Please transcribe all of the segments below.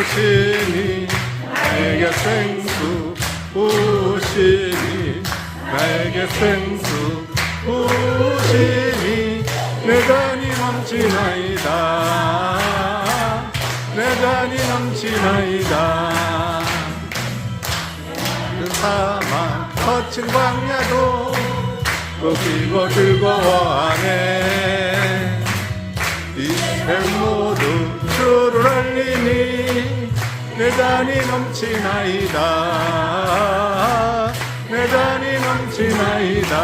오시니 나에게 생수 오시니 나에게 생수 오시니 내 잔이 넘치나이다. 내 잔이 넘치나이다. 그 사막 거친 광야도 꺾이고 즐거워하네. 이생 모두 주를 알리니 내 잔이 넘치나이다. 내 잔이 넘치나이다.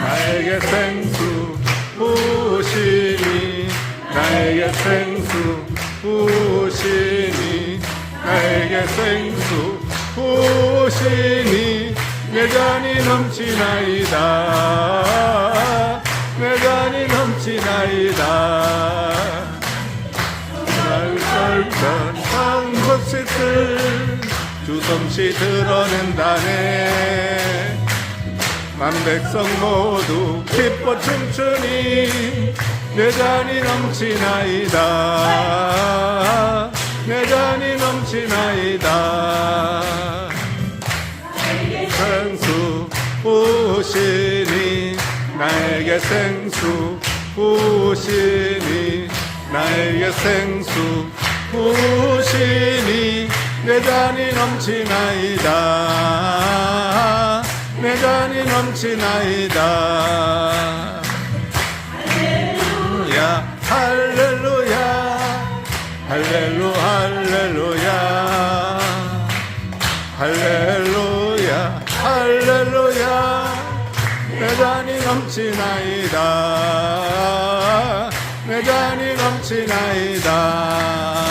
나에게 생수 부으시니 나에게 생수 부으시니 나에게 생수 부으시니 내 잔이 넘치나이다 널설전한 것을 주섬시 드러낸다네 만백성 모두 기뻐 춤추니 내 잔이 넘치나이다. 내 잔이 넘치나이다. 생수 부으시니 나에게 생수 부으시니 나에게 생수 부으시니 내 잔이 넘치나이다. 내 잔이 넘치나이다. 할렐루야 할렐루야 할렐루 할렐루야. 할렐루야 할렐루야. 내 잔이 넘치나이다. 내 잔이 넘치나이다